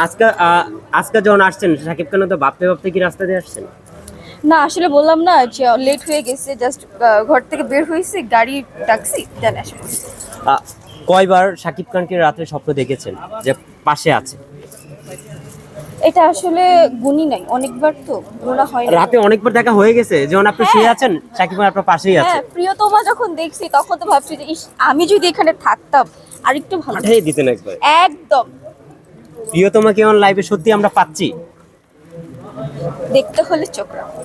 আজকে আজকে যখন আসছেন সাকিব খান তো ভাবতে ভাবতে কি রাস্তা দিয়ে আসছেন? না আসলে বললাম না যে লেট হয়ে গেছে জাস্ট ঘর থেকে বের হয়েছে গাড়ি ট্যাক্সি দেন। কয়বার সাকিব খানকে রাত্রে স্বপ্ন দেখেছেন যে পাশে আছে? এটা আসলে গুণই নাই অনেকবার তো গোনা হয় রাতে অনেকবার দেখা হয়ে গেছে যখন আপনি শুয়ে আছেন সাকিব খান আপনার পাশেই আছে। হ্যাঁ প্রিয়তমা যখন দেখছি তখন তো ভাবছি যে ইস আমি যদি এখানে থাকতাম আর একটু ভালো দিতেন একবার। একদম। প্রিয়তমা কেমন লাইভে সত্যি আমরা পাচ্ছি। দেখতে হলে চোখ রাখো।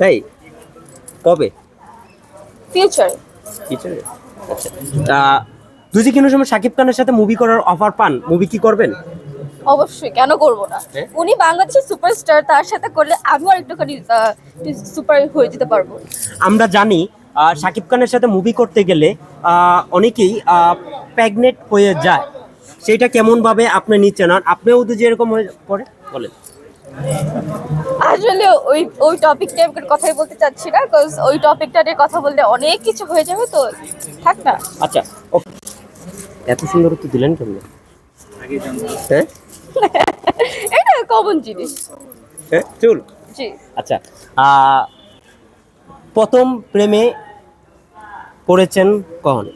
তাই? কবে? ফিউচার কিছু আচ্ছা। দুজি কিনোর সময় সাকিব খানের সাথে মুভি করার অফার পান? মুভি কি করবেন? অবশ্যই কেন করব না? হ্যাঁ? উনি বাংলাদেশের সুপারস্টার তার সাথে করলে আমি আমিও একটুখানি সুপার হয়ে যেতে পারব। আমরা জানি শাকিব খানের সাথে মুভি করতে গেলে অনেকেই প্যাগনেট হয়ে যায়। সেটা কেমন ভাবে আপনি নিচ্ছেন? আর আপনিও তো যেরকম হয়ে পড়ে বলেন। আসলে ওই ওই টপিকটা আমি কথাই বলতে চাচ্ছি না বিকজ ওই টপিকটা নিয়ে কথা বললে অনেক কিছু হয়ে যাবে তো থাক না। আচ্ছা. এত সুন্দর উত্তর দিলেন কেমন? হ্যাঁ? এটা কমন জিনিস। হ্যাঁ চুল? জি। আচ্ছা প্রথম প্রেমে পড়েছেন কখন?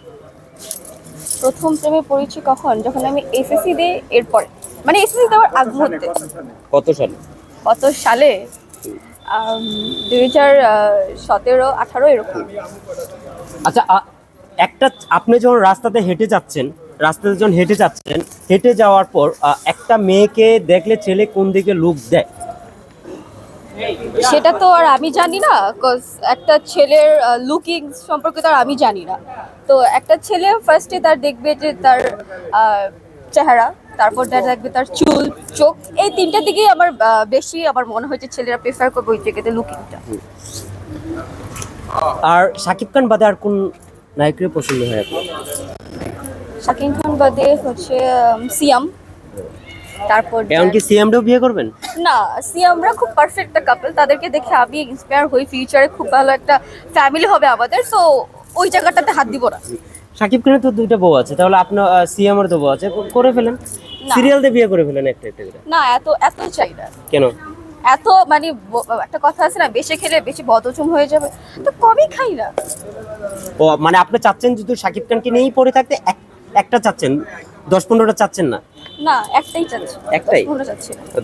প্রথম প্রেমে পড়েছি কখন? যখন আমি এসএসসি দিই এরপরে। মানে এসএসসি দেওয়ার আগ মুহূর্তে। কত সালে? কত সালে? দুই হাজার সতেরো আঠারো এরকম। আচ্ছা একটা আপনি যখন রাস্তাতে হেঁটে যাচ্ছেন রাস্তাতে যখন হেঁটে যাচ্ছেন হেঁটে যাওয়ার পর একটা মেয়েকে দেখলে ছেলে কোন দিকে লুক দেয়? সেটা তো আর আমি জানি না কজ একটা ছেলের লুকিং সম্পর্কে তো আর আমি জানি না। তো একটা ছেলে ফার্স্টে তার দেখবে যে তার চেহারা তারপর তার দেখবে তার চুল চোখ এই তিনটার দিকেই আমার বেশি আমার মনে হয়েছে ছেলেরা প্রেফার করবে ওই জায়গাতে লুকিংটা আর শাকিব খান বাদে আর কোন নায়কের পছন্দ হয় আপনার? শাকিব খান বাদে হচ্ছে সিয়াম। তারপর এমনকি সিএমডিও বিয়ে করবেন? না সিয়ামরা খুব পারফেক্ট একটা কাপল তাদেরকে দেখে আমি ইন্সপায়ার হই ফিউচারে খুব ভালো একটা ফ্যামিলি হবে আমাদের সো ওই জায়গাটাতে হাত দিব না। শাকিব খানের তো দুইটা বউ আছে তাহলে আপনার সিএমের তো বউ আছে করে ফেলেন। সিরিয়াল দিয়ে বিয়ে করে ফেলেন একটা একটা না এত এত চাই না কেন? এত মানে একটা কথা আছে না বেশি খেলে বেশি বদচুম হয়ে যাবে। তো কমই খাই না। ও মানে আপনি চাচ্ছেন যদি শাকিব খানকে নিয়েই পড়ে থাকতে এক- একটা চাচ্ছেন। দশ পনেরোটা চাচ্ছেন না? না একটাই চাচ্ছি। একটাই?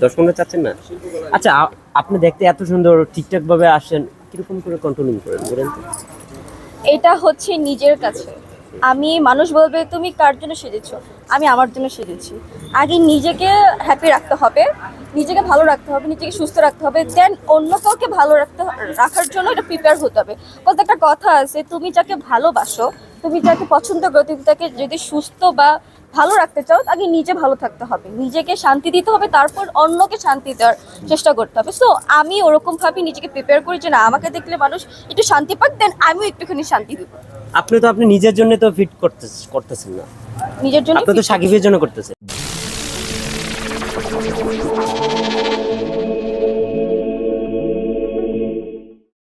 দশ পনেরো চাচ্ছেন না? আচ্ছা আপনি দেখতে এত সুন্দর ঠিকঠাক ভাবে আসেন কীরকম করে কন্ট্রোলিং করেন বলেন তো? এটা হচ্ছে নিজের কাছে। আমি মানুষ বলবে তুমি কার জন্য সেজেছো? আমি আমার জন্য সেজেছি। আগে নিজেকে হ্যাপি রাখতে হবে নিজেকে ভালো রাখতে হবে নিজেকে সুস্থ রাখতে হবে দেন অন্য কাউকে ভালো রাখতে রাখার জন্য এটা প্রিপেয়ার হতে হবে। বলতে একটা কথা আছে তুমি যাকে ভালোবাসো তুমি যাকে পছন্দ করো তুমি তাকে যদি সুস্থ বা ভালো রাখতে চাও আগে নিজে ভালো থাকতে হবে। নিজেকে শান্তি দিতে হবে তারপর অন্যকে শান্তি দেওয়ার চেষ্টা করতে হবে। সো আমি ওরকম ভাবে নিজেকে প্রিপেয়ার করি যে না আমাকে দেখলে মানুষ একটু শান্তি পাক দেন আমিও একটুখানি শান্তি দিব। আপনি তো আপনি নিজের জন্য তো ফিট করতে করতেছেন না। নিজের জন্য আপনি তো সাকিবের জন্য করতেছেন।